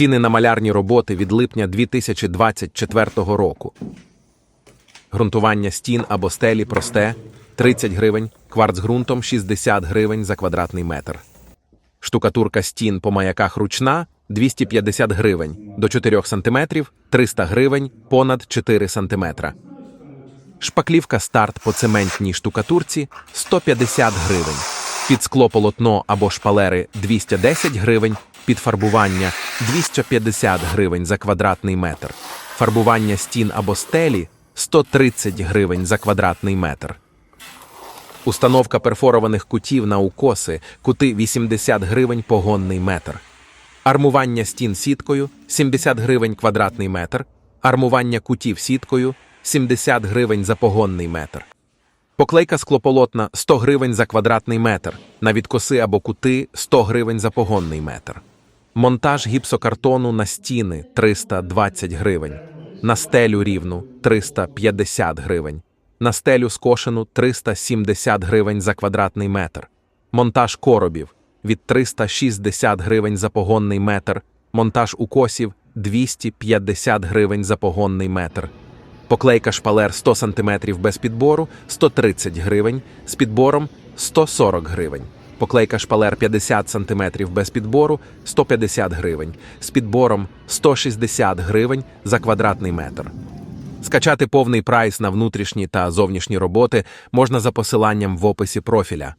Ціни на малярні роботи від липня 2024 року. Грунтування стін або стелі просте 30 гривень, кварц ґрунтом 60 гривень за квадратний метр. Штукатурка стін по маяках ручна 250 гривень, до 4 см 300 гривень, понад 4 см. Шпаклівка старт по цементній штукатурці 150 гривень. Під скло полотно або шпалери 210 гривень, під фарбування 250 гривень за квадратний метр. Фарбування стін або стелі 130 гривень за квадратний метр. Установка перфорованих кутів на укоси, кути 80 гривень погонний метр. Армування стін сіткою 70 гривень квадратний метр. Армування кутів сіткою 70 гривень за погонний метр. Поклейка склополотна 100 гривень за квадратний метр. На відкоси або кути 100 гривень за погонний метр. Монтаж гіпсокартону на стіни 320 гривень. На стелю рівну 350 гривень. На стелю скошену 370 гривень за квадратний метр. Монтаж коробів від 360 гривень за погонний метр. Монтаж укосів 250 гривень за погонний метр. Поклейка шпалер 100 см без підбору 130 гривень, з підбором 140 гривень. Поклейка шпалер 50 см без підбору 150 гривень, з підбором 160 гривень за квадратний метр. Скачати повний прайс на внутрішні та зовнішні роботи можна за посиланням в описі профіля.